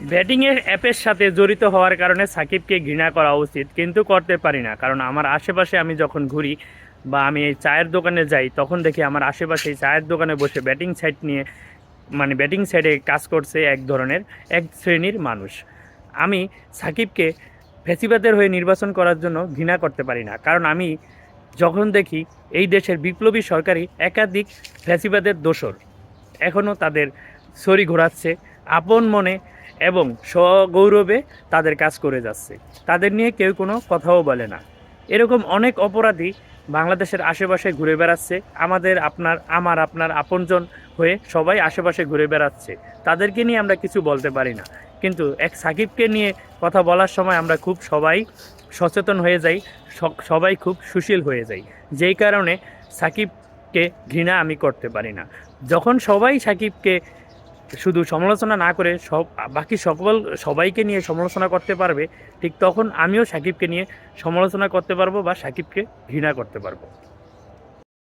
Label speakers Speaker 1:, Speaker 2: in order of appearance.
Speaker 1: ব্যাটিংয়ের অ্যাপের সাথে জড়িত হওয়ার কারণে সাকিবকে ঘৃণা করা উচিত, কিন্তু করতে পারি না। কারণ আমার আশেপাশে আমি যখন ঘুরি বা আমি এই চায়ের দোকানে যাই, তখন দেখি আমার আশেপাশে চায়ের দোকানে বসে ব্যাটিং সাইড নিয়ে মানে ব্যাটিং সাইডে কাজ করছে এক ধরনের, এক শ্রেণির মানুষ। আমি সাকিবকে ফেসিবাদের হয়ে নির্বাচন করার জন্য ঘৃণা করতে পারি না। কারণ আমি যখন দেখি এই দেশের বিপ্লবী সরকারি একাধিক ফ্যাসিবাদের দোষর এখনও তাদের ছড়ি ঘোরাচ্ছে। আপন মনে এবং স্বগৌরবে তাদের কাজ করে যাচ্ছে। তাদের নিয়ে কেউ কোনো কথাও বলে না। এরকম অনেক অপরাধী বাংলাদেশের আশেপাশে ঘুরে বেড়াচ্ছে। আমাদের আপনার, আমার, আপনার আপনজন হয়ে সবাই আশেপাশে ঘুরে বেড়াচ্ছে। তাদেরকে নিয়ে আমরা কিছু বলতে পারি না। কিন্তু এক সাকিবকে নিয়ে কথা বলার সময় আমরা খুব সবাই সচেতন হয়ে যাই সবাই খুব সুশীল হয়ে যাই। যেই কারণে সাকিবকে ঘৃণা আমি করতে পারি না। যখন সবাই সাকিবকে শুধু সমালোচনা না করে সব, বাকি সকল সবাইকে নিয়ে সমালোচনা করতে পারবে, ঠিক তখন আমিও সাকিবকে নিয়ে সমালোচনা করতে পারব বা সাকিবকে ঘৃণা করতে পারব।